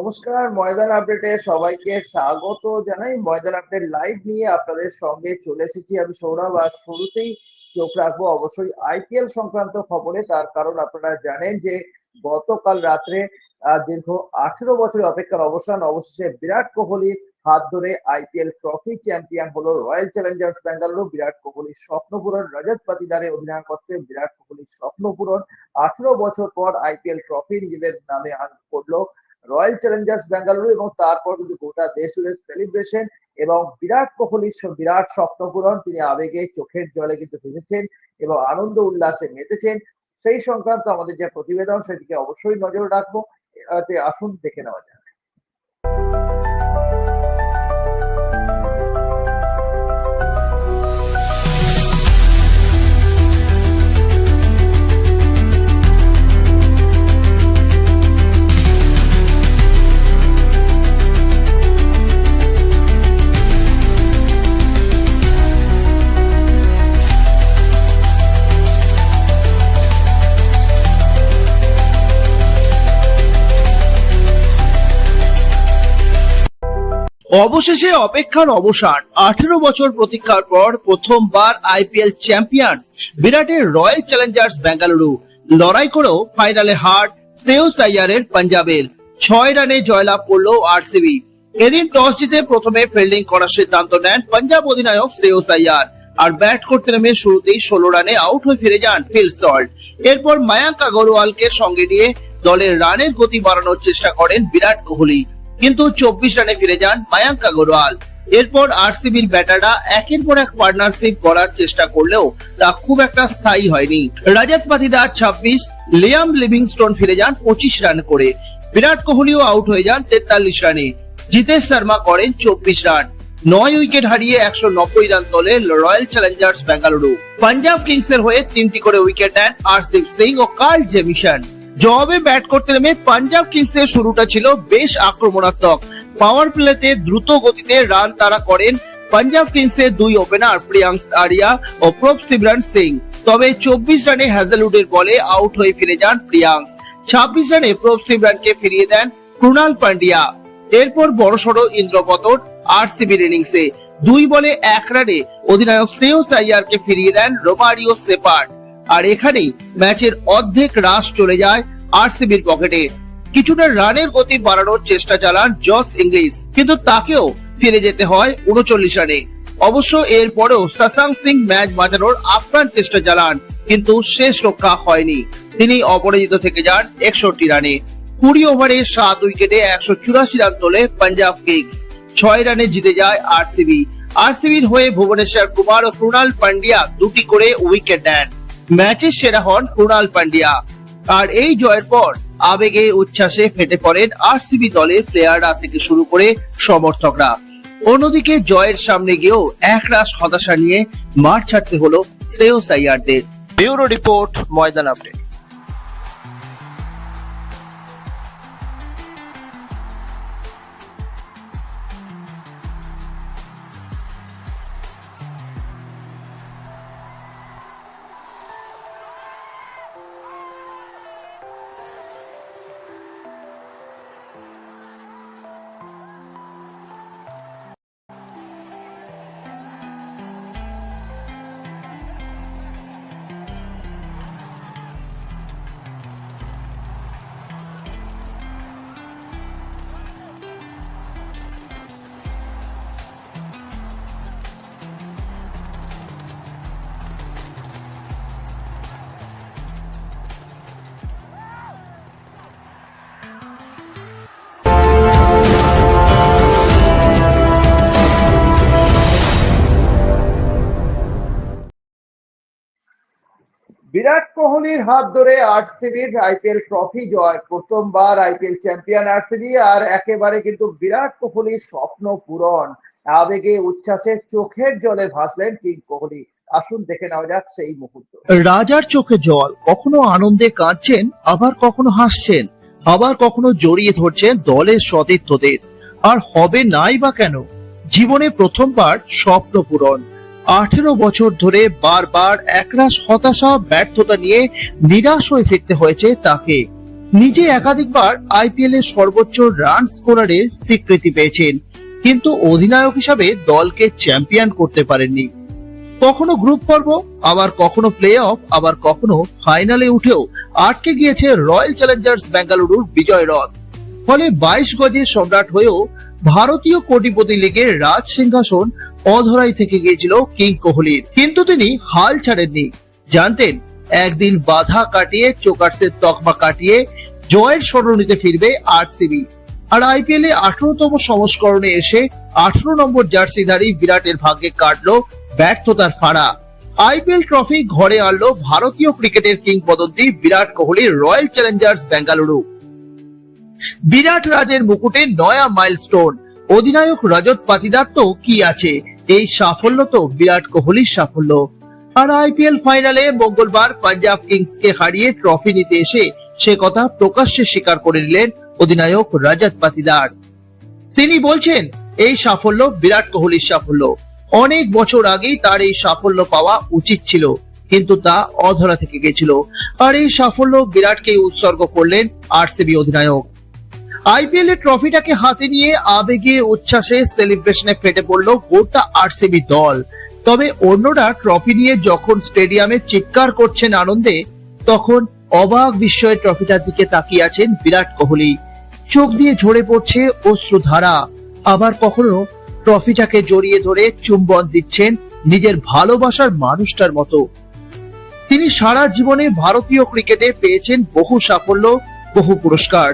নমস্কার, ময়দান আপডেটে সবাইকে স্বাগত জানাই। ময়দান আপডেট লাইভ নিয়ে আপনাদের সঙ্গে চলে এসেছি আমি সৌরভ। আর শুরুতেই চোখ রাখব অবশ্যই আইপিএল সংক্রান্ত খবরে। তার কারণ আপনারা জানেন যে গতকাল রাত্রে দীর্ঘ আঠেরো বছরের অপেক্ষার অবসান, অবশেষে বিরাট কোহলির হাত ধরে আইপিএল ট্রফি চ্যাম্পিয়ন হলো রয়্যাল চ্যালেঞ্জার্স ব্যাঙ্গালুরু বিরাট কোহলির স্বপ্ন পূরণ, রজত পাতিদারের অধিনায়কত্বে বিরাট কোহলির স্বপ্ন পূরণ। আঠেরো বছর পর আইপিএল ট্রফি নিজেদের নামে আন করল। রয়্যাল চ্যালেঞ্জার্স বেঙ্গালুরু এবং তারপর কিন্তু গোটা দেশ জুড়ে সেলিব্রেশন এবং বিরাট কোহলির বিরাট স্বপ্ন পূরণ, তিনি আবেগে চোখের জলে কিন্তু ভেসেছেন এবং আনন্দ উল্লাসে মেতেছেন। সেই সংক্রান্ত আমাদের যে প্রতিবেদন, সেদিকে অবশ্যই নজর রাখব। আসুন, দেখে নেওয়া যাক। অবশেষে অপেক্ষার অবসান। আঠেরো বছর প্রতীক্ষার পর প্রথমবার আইপিএল চ্যাম্পিয়ন বিরাটের রয়্যাল চ্যালেঞ্জার্স বেঙ্গালুরু। লড়াই করেও ফাইনালে হার শ্রেয়স আইয়ারের পাঞ্জাবের। ছয় রানে জয়লাভ করল আরসিবি। এদিন টস জিতে প্রথমে ফিল্ডিং করার সিদ্ধান্ত নেন পাঞ্জাব অধিনায়ক শ্রেয়স আইয়ার আর ব্যাট করতে নেমে শুরুতেই ষোলো রানে আউট হয়ে ফিরে যান ফিল সল্ট। এরপর মায়াঙ্ক আগরওয়ালকে সঙ্গে নিয়ে দলের রানের গতি বাড়ানোর চেষ্টা করেন বিরাট কোহলি। কিন্তু চব্বিশ রানে ফিরে যান মায়াঙ্ক আগরওয়াল। এরপর আরসিবির ব্যাটাররা একের পর এক পার্টনারশিপ করার চেষ্টা করলেও তা খুব একটা স্থায়ী হয়নি। রাজাত পাতিদার ছাব্বিশ, লিয়াম লিভিংস্টোন ফিরে যান পঁচিশ রান করে। বিরাট কোহলিও আউট হয়ে যান তেতাল্লিশ রানে। জিতেশ শর্মা করেন চব্বিশ রান। নয় উইকেট হারিয়ে একশো নব্বই রান তোলে Royal Challengers Bengaluru Punjab Kings এর হয়ে তিনটি করে উইকেট নেন আরদীপ সিং ও কার্ল জেমিসন জবাবে ব্যাট করতে নেমে পাঞ্জাব কিংস এর শুরুটা ছিল বেশ আক্রমণাত্মক। পাওয়ার প্লেতে দ্রুত গতিতে রান তারা করেন পাঞ্জাব কিংস এর দুই ওপেনার প্রিয়াংশ আরিয়া ও প্রভ সিমরন সিং। তবে চব্বিশ রানে হ্যাজেলউডের বলে আউট হয়ে ফিরে যান প্রিয়াংশ। ছাব্বিশ রানে প্রভ সিমরনকে ফিরিয়ে দেন কৃণাল পান্ডিয়া। এরপর বড়সড় ইন্দ্রপতন আরসিবির ইনিংসে। দুই বলে এক রানে অধিনায়ক শ্রেয়স আইয়ারকে ফিরিয়ে দেন রোমারিও সেপার্ট আর এখানেই ম্যাচের অর্ধেক রাশ চলে যায় আরসিবির পকেটে। কিছুটা রানের গতি বাড়ানোর চেষ্টা চালান জস ইংলিশ, কিন্তু তাকেও ফিরে যেতে হয় উনচল্লিশ রানে। অবশ্য এরপরেও সাসাং সিং ম্যাচ বাঁচানোর আপ্রাণ চেষ্টা চালান, কিন্তু শেষ রক্ষা হয়নি। তিনি অপরাজিত থেকে যান একষট্টি রানে। কুড়ি ওভারে সাত উইকেটে একশো চুরাশি রান তোলে পাঞ্জাব কিংস। ছয় রানে জিতে যায় আরসিবি। আরসিবির হয়ে ভুবনেশ্বর কুমার ও কৃণাল পান্ডিয়া দুটি করে উইকেট নেন। ম্যাচের সেরা হন কুণাল পান্ডিয়া। আর এই জয়ের পর আবেগে উচ্ছ্বাসে ফেটে পড়েন আরসিবি দলের প্লেয়াররা থেকে শুরু করে সমর্থকরা। অন্যদিকে জয়ের সামনে গিয়েও একরাশ হতাশা নিয়ে মাঠ ছাড়তে হলো Shreyas আইয়ারদের। Bureau report Maidan update. Virat কোহলির হাত ধরে আরসিবির আইপিএল ট্রফি জয়, প্রথমবার আইপিএল চ্যাম্পিয়ন আরসিবি আর একেবারে কিন্তু বিরাট কোহলির স্বপ্ন পূরণ। আবেগে, উচ্ছ্বাসে চোখের জলে ভাসলেন কিং কোহলি। আসুন দেখে নেওয়া যাক সেই মুহূর্ত। রাজার চোখে জল, কখনো আনন্দে কাঁদছেন, আবার কখনো হাসছেন, আবার কখনো জড়িয়ে ধরছেন দলের সতীর্থদের। আর হবে নাই বা কেন? জীবনে প্রথমবার স্বপ্ন পূরণ। আঠেরো বছর ধরে বারবার একরাশ হতাশা, ব্যর্থতা নিয়ে নিরাশ হয়ে ফিরতে হয়েছে তাকে। নিজে একাধিকবার আইপিএল এর সর্বোচ্চ রান স্কোরারের স্বীকৃতি পেয়েছেন, কিন্তু অধিনায়ক হিসাবে দলকে চ্যাম্পিয়ন করতে পারেননি। কখনো গ্রুপ পর্ব, আবার কখনো প্লে অফ আবার কখনো ফাইনালে উঠেও আটকে গিয়েছে রয়্যাল চ্যালেঞ্জার্স বেঙ্গালুরুর বিজয় রথ। ফলে বাইশ গজে সম্রাট হয়েও ভারতীয় কোটিপতি লীগের রাজ সিংহাসন অধরাই থেকে গিয়েছিল কিং কোহলির। কিন্তু তিনি হাল ছাড়েননি। জানতেন, একদিন বাধা কাটিয়ে চোকার্সের তকমা কাটিয়ে জয়ের স্মরণীতে ফিরবে আরসিবি। আর আইপিএল এ আঠারোতম সংস্করণে এসে আঠারো নম্বর জার্সিধারী বিরাটের ভাগ্যে কাটলো ব্যর্থতার ফাড়া। আইপিএল ট্রফি ঘরে আনলো ভারতীয় ক্রিকেটের কিংবদন্তি বিরাট কোহলি রয়্যাল চ্যালেঞ্জার্স বেঙ্গালুরু। বিরাট রাজের মুকুটে নয়া মাইলস্টোন অধিনায়ক রজত পাতিদার তো কি আছে? এই সাফল্য তো বিরাট কোহলির সাফল্য। আর আইপিএল ফাইনালে মঙ্গলবার পাঞ্জাব কিংসকে হারিয়ে ট্রফি নিতে এসে সে কথা প্রকাশ্যে স্বীকার করে নিলেন অধিনায়ক রজত পাতিদার। তিনি বলছেন, এই সাফল্য বিরাট কোহলির সাফল্য। অনেক বছর আগেই তার এই সাফল্য পাওয়া উচিত ছিল, কিন্তু তা অধরা থেকে গেছিল। আর এই সাফল্য বিরাটকে উৎসর্গ করলেন আরসিবি অধিনায়ক। আইপিএল এর ট্রফিটাকে হাতে নিয়ে আবেগে উচ্ছ্বাসে সেলিব্রেশনে ফেটে পড়ল গোটা আরসিবি দল। তবে অন্যরা ট্রফি নিয়ে যখন স্টেডিয়ামে চিৎকার করছেন আনন্দে, তখন অবাক বিস্ময়ে ট্রফিটার দিকে তাকিয়ে আছেন বিরাট কোহলি। চোখ দিয়ে ঝরে পড়ছে অশ্রুধারা। আবার কখনো ট্রফিটাকে জড়িয়ে ধরে চুম্বন দিচ্ছেন নিজের ভালোবাসার মানুষটার মতো। তিনি সারা জীবনে ভারতীয় ক্রিকেটে পেয়েছেন বহু সাফল্য, বহু পুরস্কার।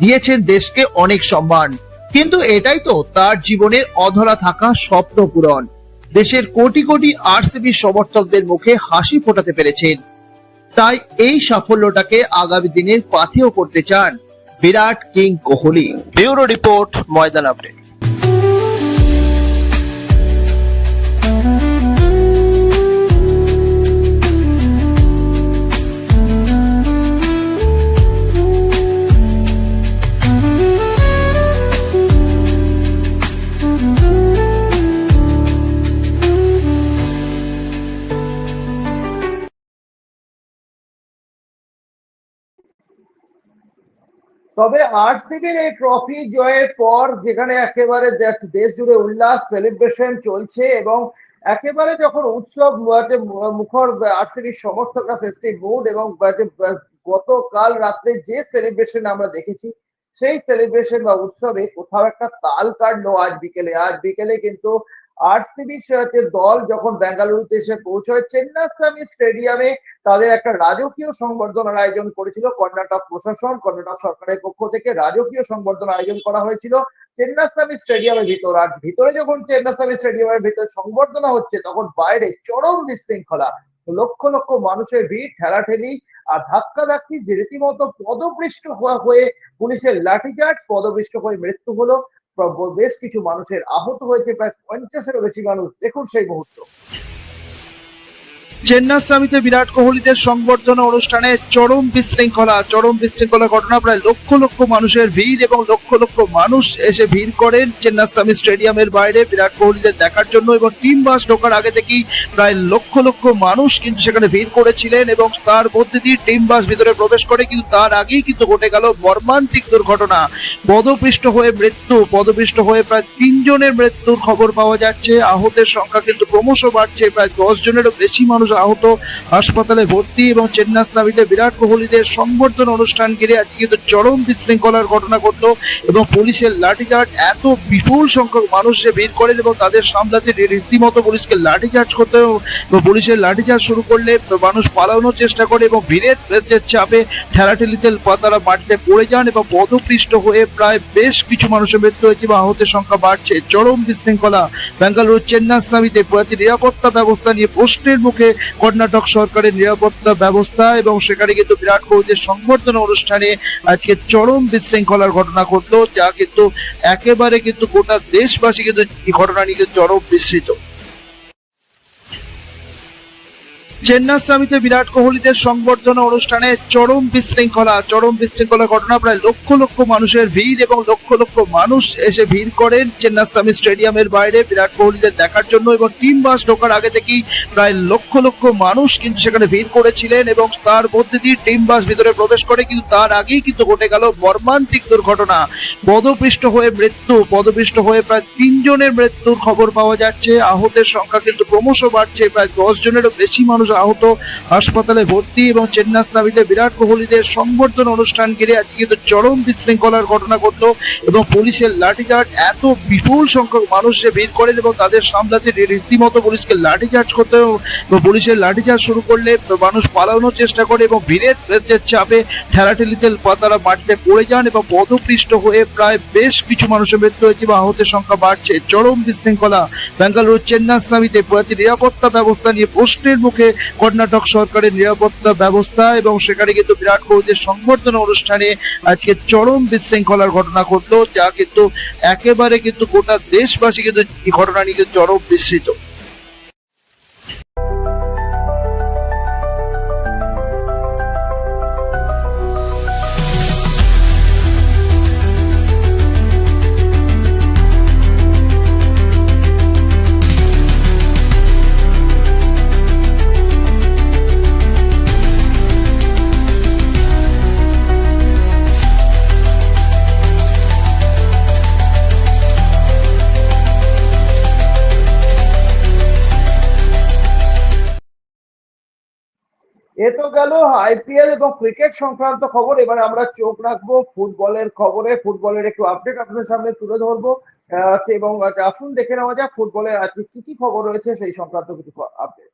দিয়েছেন দেশকে অনেক সম্মান। কিন্তু এটাই তো তার জীবনের অধরা থাকা স্বপ্ন পূরণ। দেশের কোটি কোটি আরসিবি সমর্থকদের মুখে হাসি ফোটাতে পেরেছেন। তাই এই সাফল্যটাকে আগামী দিনের পাথেও করতে চান Virat king Kohli. Bureau report Maidan update. তবে আরসিবির এই ট্রফি জয়ের পর যেখানে একেবারে দেশ- জুড়ে উল্লাস সেলিব্রেশন চলছে এবং একেবারে যখন উৎসব মুখর আরসিবির সমর্থকরা ফেস্টিভ মুড এবং গতকাল রাত্রে যে সেলিব্রেশন আমরা দেখেছি, সেই সেলিব্রেশন বা উৎসবে কোথাও একটা তাল কাটলো আজ বিকেলে। আজ বিকেলে কিন্তু আরসিবি দল যখন বেঙ্গালুরুতে এসে পৌঁছয় চেন্নাস্বামী স্টেডিয়ামে তাদের একটা রাজকীয় সংবর্ধনার আয়োজন করেছিল কর্ণাটক প্রশাসন, কর্ণাটক সরকারের পক্ষ থেকে রাজকীয় সংবর্ধনা আয়োজন করা হয়েছিল। চেন্নাস্বামী স্টেডিয়ামের ভিতর, আর ভিতরে যখন চেন্নাস্বামী স্টেডিয়ামের ভিতরে সংবর্ধনা হচ্ছে, তখন বাইরে চরম বিশৃঙ্খলা। লক্ষ লক্ষ মানুষের ভিড়, ঠেলাঠেলি আর ধাক্কা ধাক্কি যে রীতিমতো পদপৃষ্ট হয়ে পুলিশের লাঠিচার্জ পদপৃষ্ট হয়ে মৃত্যু হলো। বেশ কিছু মানুষের আহত হয়েছে প্রায় পঞ্চাশেরও বেশি মানুষ। দেখুন সেই মুহূর্ত। চেন্নাস্বামীতে বিরাট কোহলিদের সংবর্ধনা অনুষ্ঠানে চরম বিশৃঙ্খলা চরম বিশৃঙ্খলা ঘটনা। প্রায় লক্ষ লক্ষ মানুষের ভিড় এবং লক্ষ লক্ষ মানুষ এসে ভিড় করেন চেন্নাস্বামী স্টেডিয়ামের বাইরে বিরাট কোহলিদের দেখার জন্য এবং টিম বাস ঢোকার আগে থেকেই প্রায় লক্ষ লক্ষ মানুষ কিন্তু সেখানে ভিড় করেছিলেন এবং তার মধ্যে দিয়ে টিম বাস ভিতরে প্রবেশ করে কিন্তু তার আগেই কিন্তু ঘটে গেল মর্মান্তিক দুর্ঘটনা। পদপৃষ্ট হয়ে মৃত্যু, পদপৃষ্ট হয়ে প্রায় তিনজনের মৃত্যুর খবর পাওয়া যাচ্ছে। আহতের সংখ্যা কিন্তু ক্রমশ বাড়ছে, প্রায় দশ জনেরও বেশি মানুষ আহত। হাসপাতালে ভর্তি এবং চেন্নাস্বামীতে বিরাট কোহলিদের সংবর্ধনা অনুষ্ঠান ঘিরে আজকে কিন্তু চরম বিশৃঙ্খলার ঘটনা ঘটলো এবং পুলিশের লাঠিচার্জ, এত বিপুল সংখ্যক মানুষ যে ভিড় করেন এবং তাদের সামলাতে রীতিমতো পুলিশকে লাঠিচার্জ করতে পুলিশের লাঠিচার্জ শুরু করলে মানুষ পালানোর চেষ্টা করে এবং ভিড়ের চাপে ঠেলাঠেলিতে তারা মাটিতে পড়ে যান এবং পদপৃষ্ট হয়ে প্রায় বেশ কিছু মানুষের মৃত্যু হয়েছে এবং আহতের সংখ্যা বাড়ছে। চরম বিশৃঙ্খলা। বেঙ্গালুরু চেন্নাস্বামীতে প্রতি নিরাপত্তা ব্যবস্থা নিয়ে প্রশ্নের মুখে কর্ণাটক সরকারের নিরাপত্তা ব্যবস্থা এবং সেখানে কিন্তু বিরাট কোহলির সংবর্ধনা অনুষ্ঠানে আজকে চরম বিশৃঙ্খলার ঘটনা ঘটলো, যা কিন্তু একেবারে কিন্তু গোটা দেশবাসী কিন্তু ঘটনা নিয়ে চরম বিস্মিত। চেন্নাস্বামীতে বিরাট কোহলিদের সংবর্ধনা অনুষ্ঠানে চরম বিশৃঙ্খলা চরম বিশৃঙ্খলা ঘটনা। প্রায় লক্ষ লক্ষ মানুষের ভিড় এবং লক্ষ লক্ষ মানুষ এসে ভিড় করেন চেন্নাস্বামী স্টেডিয়ামের বাইরে বিরাট কোহলিদের দেখার জন্য এবং টিম বাস ঢোকার আগে থেকেই প্রায় লক্ষ লক্ষ মানুষ কিন্তু সেখানে ভিড় করেছিলেন এবং তার মধ্যে দিয়ে টিম বাস ভিতরে প্রবেশ করে কিন্তু তার আগেই কিন্তু ঘটে গেল মর্মান্তিক দুর্ঘটনা। পদপৃষ্ট হয়ে মৃত্যু, পদপৃষ্ট হয়ে প্রায় তিনজনের মৃত্যুর খবর পাওয়া যাচ্ছে। আহতের সংখ্যা কিন্তু ক্রমশ বাড়ছে, প্রায় দশ জনেরও বেশি মানুষ আহত হাসপাতালে ভর্তি এবং চেন্নাস্বামীতে বিরাট কোহলিদের সংবর্ধনা অনুষ্ঠান ঘিরে আজকে কিন্তু চরম বিশৃঙ্খলার ঘটনা ঘটলো এবং পুলিশের লাঠিচার্জ, এত বিপুল সংখ্যক মানুষ যে ভিড় করেন এবং তাদের সামলাতে রীতিমতো পুলিশকে লাঠিচার্জ করতে পুলিশের লাঠিচার্জ শুরু করলে মানুষ পালানোর চেষ্টা করে এবং ভিড়ের চাপে ঠেলাঠেলিতে তারা মাটিতে পড়ে যান এবং পদপৃষ্ট হয়ে প্রায় বেশ কিছু মানুষের মৃত্যু হয়েছে বা আহতের সংখ্যা বাড়ছে। চরম বিশৃঙ্খলা। বেঙ্গালুরু চেন্নাস্বামীতে নিরাপত্তা ব্যবস্থা নিয়ে প্রশ্নের মুখে কর্ণাটক সরকারের নিরাপত্তা ব্যবস্থা এবং সেখানে কিন্তু বিরাট কোহলির সংবর্ধনা অনুষ্ঠানে আজকে চরম বিশৃঙ্খলার ঘটনা ঘটলো, যা কিন্তু একেবারে কিন্তু গোটা দেশবাসী কিন্তু ঘটনা নিয়ে চরম বিস্মিত। গেল আইপিএল এবং ক্রিকেট সংক্রান্ত খবর। এবারে আমরা চোখ রাখব ফুটবলের খবরে। ফুটবলের একটু আপডেট আপনাদের সামনে তুলে ধরবো। এবং আসুন দেখে নেওয়া যাক ফুটবলের আজকে কি কি খবর রয়েছে সেই সংক্রান্ত কিছু আপডেট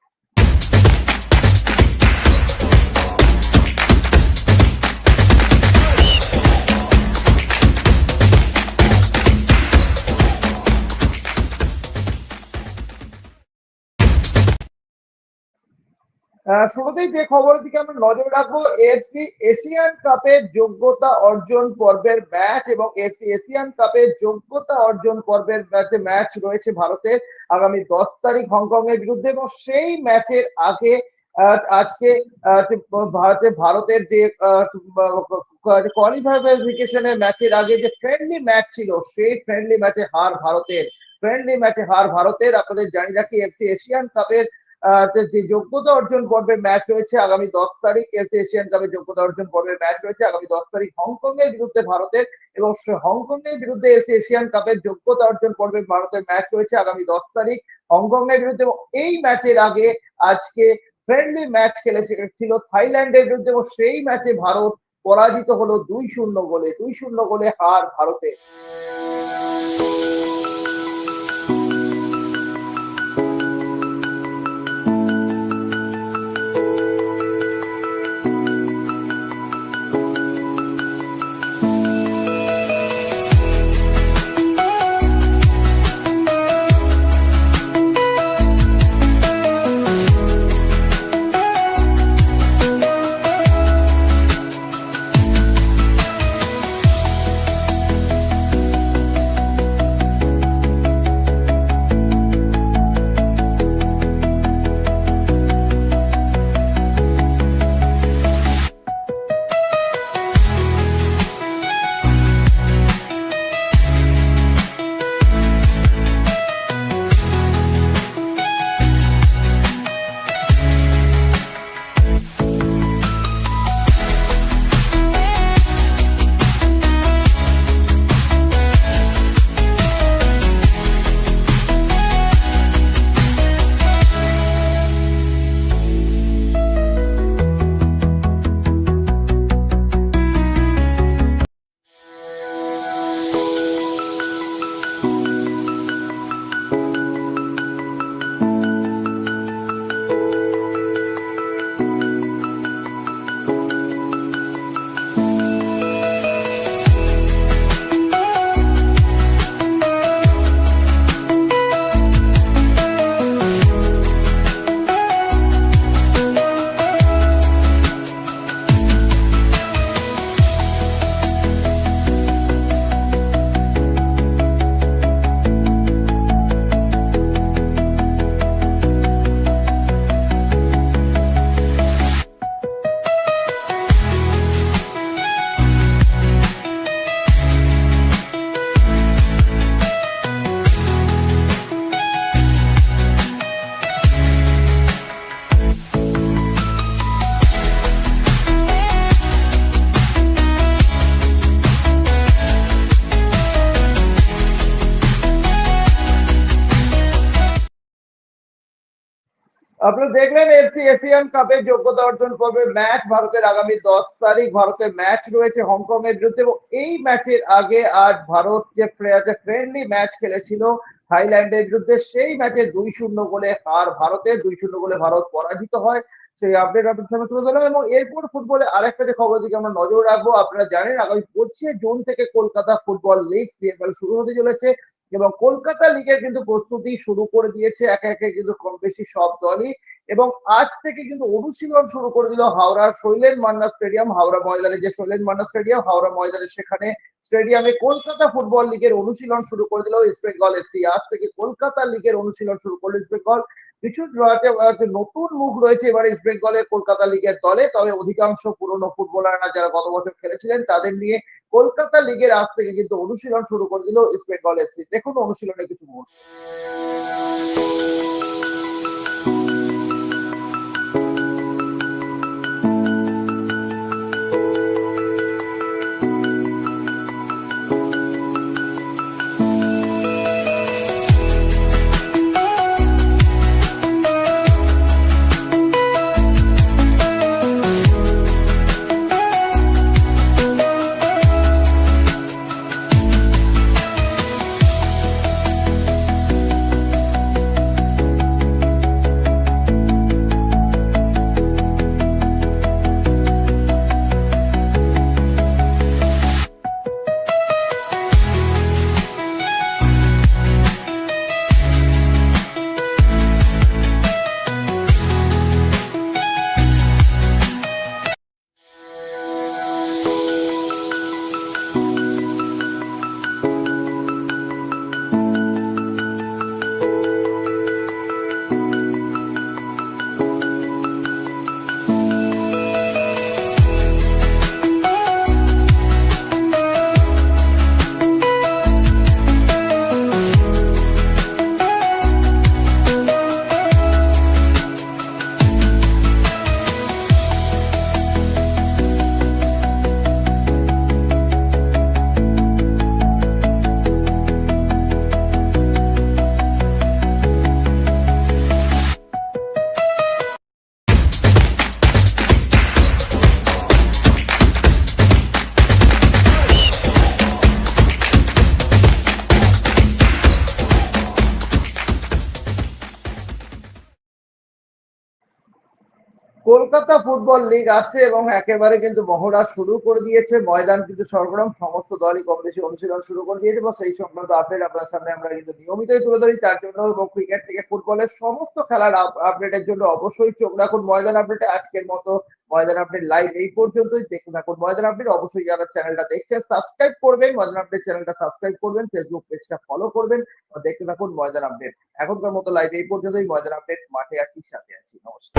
শুরুতেই যে খবরের দিকে আমরা নজর রাখব এফসি এশিয়ান কাপের যোগ্যতা অর্জন পর্বের ম্যাচ এবং এফসি এশিয়ান কাপের যোগ্যতা অর্জন পর্বের ম্যাচে ম্যাচ রয়েছে ভারতের আগামী দশ তারিখ হংকং এর বিরুদ্ধে এবং সেই ম্যাচের আগে আজকে ভারতে, ভারতের যে কোয়ালিফিকেশনের ম্যাচের আগে যে ফ্রেন্ডলি ম্যাচ ছিল, সেই ফ্রেন্ডলি ম্যাচে হার ভারতের ফ্রেন্ডলি ম্যাচে হার ভারতের। আপনাদের জানি রাখি এফসি এশিয়ান কাপের যে যোগ্যতা অর্জন পর্বের ম্যাচ রয়েছে আগামী দশ তারিখ এশিয়ান কাপের যোগ্যতা অর্জন পর্বের ম্যাচ রয়েছে আগামী দশ তারিখ হংকং এর বিরুদ্ধে ভারতের এবং হংকং এর বিরুদ্ধে এশিয়ান কাপের যোগ্যতা অর্জন পর্বের ভারতের ম্যাচ রয়েছে আগামী দশ তারিখ হংকং এর বিরুদ্ধে এই ম্যাচের আগে আজকে ফ্রেন্ডলি ম্যাচ খেলেছে, ছিল থাইল্যান্ডের বিরুদ্ধে এবং সেই ম্যাচে ভারত পরাজিত হলো দুই শূন্য গোলে, দুই শূন্য গোলে হার ভারতের। আপনারা দেখলেন এফসি এশিয়ান কাপের যোগ্যতা অর্জন করবে ম্যাচ ভারতের আগামী দশ তারিখ। ভারতের ম্যাচ রয়েছে হংকং এর বিরুদ্ধে এবং এই ম্যাচের আগে আজ ভারত যে ফ্রেন্ডলি ম্যাচ খেলেছিল থাইল্যান্ডের বিরুদ্ধে, সেই ম্যাচে দুই শূন্য গোলে হার ভারতে, দুই শূন্য গোলে ভারত পরাজিত হয়। সেই আপডেট আপনাদের সামনে তুলে ধরলাম এবং এরপর ফুটবলে আরেকটা যে খবর দিকে আমরা নজর রাখব, আপনারা জানেন আগামী পঁচিশে জুন থেকে কলকাতা ফুটবল লিগ সিএফএল শুরু হতে চলেছে। এবং কলকাতা লিগের কিন্তু প্রস্তুতি শুরু করে দিয়েছে, একে একে কিন্তু কম বেশি সব দলই। এবং আজ থেকে কিন্তু অনুশীলন শুরু করে দিল হাওড়ার শৈলেন মান্না স্টেডিয়াম, হাওড়া ময়দানে যে শৈলেন মান্না স্টেডিয়াম, হাওড়া ময়দানে সেখানে স্টেডিয়ামে কলকাতা ফুটবল লিগের অনুশীলন শুরু করে দিল ইস্ট বেঙ্গল এফসি আজ থেকে কলকাতা লিগের অনুশীলন শুরু করল ইস্ট বেঙ্গল কিছু নতুন মুখ রয়েছে এবার ইস্ট বেঙ্গলের কলকাতা লিগের দলে। তবে অধিকাংশ পুরনো ফুটবলাররা যারা গত বছর খেলেছিলেন, তাদের নিয়ে কলকাতা লিগের আজ থেকে কিন্তু অনুশীলন শুরু করে দিল ইস্ট বেঙ্গল এফসি দেখুন অনুশীলনে কিছু মুহূর্ত। কলকাতা ফুটবল লিগ আসছে এবং একেবারে কিন্তু মহড়া শুরু করে দিয়েছে। ময়দান কিন্তু সরগরম, সমস্ত দলই কম বেশি অনুশীলন শুরু করে দিয়েছে এবং সেই সংক্রান্ত আপডেট আপনার সামনে আমরা কিন্তু নিয়মিতই তুলে ধরি। তার জন্য এবং ক্রিকেট থেকে ফুটবলের সমস্ত খেলার আপডেটের জন্য অবশ্যই চোখ রাখুন ময়দান আপডেটে আজকের মতো ময়দান আপডেট লাইভ এই পর্যন্তই। দেখতে থাকুন ময়দান আপডেট। অবশ্যই যারা চ্যানেলটা দেখছেন সাবস্ক্রাইব করবেন। ময়দান আপডেট চ্যানেলটা সাবস্ক্রাইব করবেন ফেসবুক পেজটা ফলো করবেন দেখতে থাকুন ময়দান আপডেট। এখনকার মতো লাইভ এই পর্যন্তই। ময়দান আপডেট মাঠে আছি, সাথে আছি। নমস্কার।